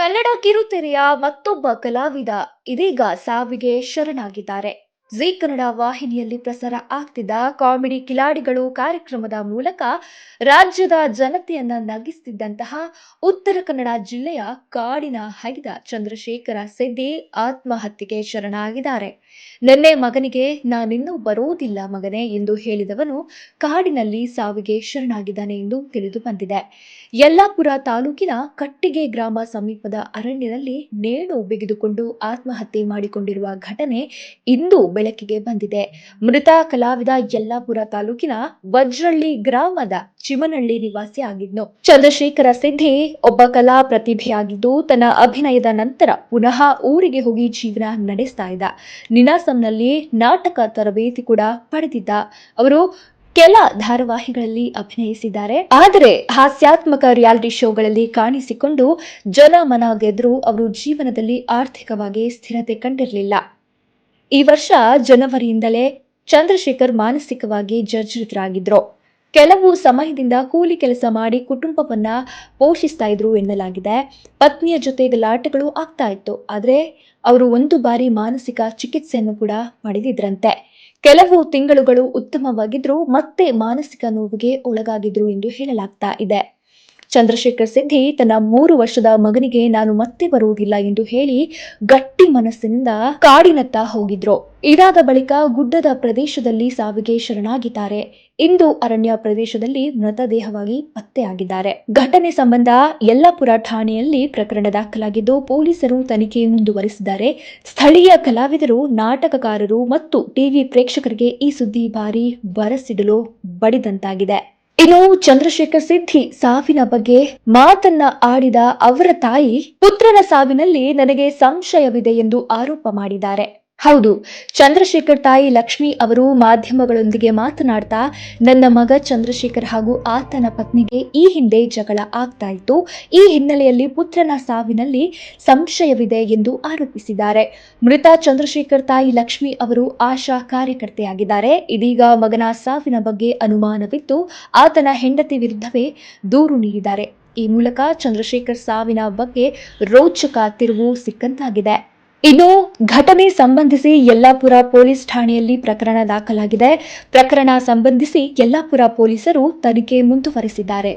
ಕನ್ನಡ ಕಿರುತೆರೆಯ ಮತ್ತೊಬ್ಬ ಕಲಾವಿದ ಇದೀಗ ಸಾವಿಗೆ ಶರಣಾಗಿದ್ದಾರೆ. ಜಿ ಕನ್ನಡ ವಾಹಿನಿಯಲ್ಲಿ ಪ್ರಸಾರ ಆಗ್ತಿದ್ದ ಕಾಮಿಡಿ ಕಿಲಾಡಿಗಳು ಕಾರ್ಯಕ್ರಮದ ಮೂಲಕ ರಾಜ್ಯದ ಜನತೆಯನ್ನ ನಗಿಸ್ತಿದ್ದಂತಹ ಉತ್ತರ ಕನ್ನಡ ಜಿಲ್ಲೆಯ ಕಾಡಿನ ಹೈದ ಚಂದ್ರಶೇಖರ ಸಿದ್ದಿ ಆತ್ಮಹತ್ಯೆಗೆ ಶರಣಾಗಿದ್ದಾರೆ. ನಿನ್ನೆ ಮಗನಿಗೆ ನಾನಿನ್ನೂ ಬರೋದಿಲ್ಲ ಮಗನೇ ಎಂದು ಹೇಳಿದವನು ಕಾಡಿನಲ್ಲಿ ಸಾವಿಗೆ ಶರಣಾಗಿದ್ದಾನೆ ಎಂದು ತಿಳಿದು ಬಂದಿದೆ. ಯಲ್ಲಾಪುರ ತಾಲೂಕಿನ ಕಟ್ಟಿಗೆ ಗ್ರಾಮ ಸಮೀಪದ ಅರಣ್ಯದಲ್ಲಿ ನೇಣು ಬಿಗಿದುಕೊಂಡು ಆತ್ಮಹತ್ಯೆ ಮಾಡಿಕೊಂಡಿರುವ ಘಟನೆ ಇಂದು ಬೆಳಕಿಗೆ ಬಂದಿದೆ. ಮೃತ ಕಲಾವಿದ ಯಲ್ಲಾಪುರ ತಾಲೂಕಿನ ವಜ್ರಳ್ಳಿ ಗ್ರಾಮದ ಚಿಮನಹಳ್ಳಿ ನಿವಾಸಿ ಆಗಿದ್ನು. ಚಂದ್ರಶೇಖರ ಸಿದ್ಧಿ ಒಬ್ಬ ಕಲಾ ಪ್ರತಿಭೆಯಾಗಿದ್ದು, ತನ್ನ ಅಭಿನಯದ ನಂತರ ಪುನಃ ಊರಿಗೆ ಹೋಗಿ ಜೀವನ ನಡೆಸ್ತಾ ಇದ್ದ. ನಿನಾಸಂನಲ್ಲಿ ನಾಟಕ ತರಬೇತಿ ಕೂಡ ಪಡೆದಿದ್ದ. ಅವರು ಕೆಲ ಧಾರಾವಾಹಿಗಳಲ್ಲಿ ಅಭಿನಯಿಸಿದ್ದಾರೆ. ಆದರೆ ಹಾಸ್ಯಾತ್ಮಕ ರಿಯಾಲಿಟಿ ಶೋಗಳಲ್ಲಿ ಕಾಣಿಸಿಕೊಂಡು ಜನ ಮನ ಗೆದ್ರು ಅವರು ಜೀವನದಲ್ಲಿ ಆರ್ಥಿಕವಾಗಿ ಸ್ಥಿರತೆ ಕಂಡಿರಲಿಲ್ಲ. ಈ ವರ್ಷ ಜನವರಿಯಿಂದಲೇ ಚಂದ್ರಶೇಖರ್ ಮಾನಸಿಕವಾಗಿ ಜರ್ಜರಿತರಾಗಿದ್ರು. ಕೆಲವು ಸಮಯದಿಂದ ಕೂಲಿ ಕೆಲಸ ಮಾಡಿ ಕುಟುಂಬವನ್ನ ಪೋಷಿಸ್ತಾ ಇದ್ರು ಎನ್ನಲಾಗಿದೆ. ಪತ್ನಿಯ ಜೊತೆ ಗಲಾಟೆಗಳು ಆಗ್ತಾ ಇತ್ತು. ಆದ್ರೆ ಅವರು ಒಂದು ಬಾರಿ ಮಾನಸಿಕ ಚಿಕಿತ್ಸೆಯನ್ನು ಕೂಡ ಪಡೆದಿದ್ರಂತೆ. ಕೆಲವು ತಿಂಗಳುಗಳು ಉತ್ತಮವಾಗಿದ್ರು ಮತ್ತೆ ಮಾನಸಿಕ ನೋವಿಗೆ ಒಳಗಾಗಿದ್ರು ಎಂದು ಹೇಳಲಾಗ್ತಾ ಇದೆ. ಚಂದ್ರಶೇಖರ್ ಸಿದ್ದಿ ತನ್ನ ಮೂರು ವರ್ಷದ ಮಗನಿಗೆ ನಾನು ಮತ್ತೆ ಬರುವುದಿಲ್ಲ ಎಂದು ಹೇಳಿ ಗಟ್ಟಿ ಮನಸ್ಸಿನಿಂದ ಕಾಡಿನತ್ತ ಹೋಗಿದ್ರು. ಇದಾದ ಬಳಿಕ ಗುಡ್ಡದ ಪ್ರದೇಶದಲ್ಲಿ ಸಾವಿಗೆ ಶರಣಾಗಿದ್ದಾರೆ. ಇಂದು ಅರಣ್ಯ ಪ್ರದೇಶದಲ್ಲಿ ಮೃತದೇಹವಾಗಿ ಪತ್ತೆಯಾಗಿದ್ದಾರೆ ಘಟನೆ ಸಂಬಂಧ ಯಲ್ಲಾಪುರ ಠಾಣೆಯಲ್ಲಿ ಪ್ರಕರಣ ದಾಖಲಾಗಿದ್ದು ಪೊಲೀಸರು ತನಿಖೆ ಮುಂದುವರಿಸಿದ್ದಾರೆ. ಸ್ಥಳೀಯ ಕಲಾವಿದರು, ನಾಟಕಕಾರರು ಮತ್ತು ಟಿವಿ ಪ್ರೇಕ್ಷಕರಿಗೆ ಈ ಸುದ್ದಿ ಭಾರಿ ಬರಸಿಡಲು ಬಡಿದಂತಾಗಿದೆ. ಇನ್ನು ಚಂದ್ರಶೇಖರ್ ಸಿದ್ಧಿ ಸಾವಿನ ಬಗ್ಗೆ ಮಾತನ್ನ ಆಡಿದ ಅವರ ತಾಯಿ ಪುತ್ರನ ಸಾವಿನಲ್ಲಿ ನನಗೆ ಸಂಶಯವಿದೆ ಎಂದು ಆರೋಪ ಮಾಡಿದ್ದಾರೆ. ಹೌದು, ಚಂದ್ರಶೇಖರ್ ತಾಯಿ ಲಕ್ಷ್ಮಿ ಅವರು ಮಾಧ್ಯಮಗಳೊಂದಿಗೆ ಮಾತನಾಡ್ತಾ, ನನ್ನ ಮಗ ಚಂದ್ರಶೇಖರ್ ಹಾಗೂ ಆತನ ಪತ್ನಿಗೆ ಈ ಹಿಂದೆ ಜಗಳ ಆಗ್ತಾ ಇತ್ತು. ಈ ಹಿನ್ನೆಲೆಯಲ್ಲಿ ಪುತ್ರನ ಸಾವಿನಲ್ಲಿ ಸಂಶಯವಿದೆ ಎಂದು ಆರೋಪಿಸಿದ್ದಾರೆ. ಮೃತ ಚಂದ್ರಶೇಖರ್ ತಾಯಿ ಲಕ್ಷ್ಮಿ ಅವರು ಆಶಾ ಕಾರ್ಯಕರ್ತೆಯಾಗಿದ್ದಾರೆ. ಇದೀಗ ಮಗನ ಸಾವಿನ ಬಗ್ಗೆ ಅನುಮಾನವಿದ್ದು, ಆತನ ಹೆಂಡತಿ ವಿರುದ್ಧವೇ ದೂರು ನೀಡಿದ್ದಾರೆ. ಈ ಮೂಲಕ ಚಂದ್ರಶೇಖರ್ ಸಾವಿನ ಬಗ್ಗೆ ರೋಚಕ ತಿರುವು ಸಿಕ್ಕಂತಾಗಿದೆ. ಇನ್ನು ಘಟನೆ ಸಂಬಂಧಿಸಿ ಯಲ್ಲಾಪುರ ಪೊಲೀಸ್ ಠಾಣೆಯಲ್ಲಿ ಪ್ರಕರಣ ದಾಖಲಾಗಿದೆ. ಪ್ರಕರಣ ಸಂಬಂಧಿಸಿ ಯಲ್ಲಾಪುರ ಪೊಲೀಸರು ತನಿಖೆ ಮುಂದುವರೆಸಿದ್ದಾರೆ.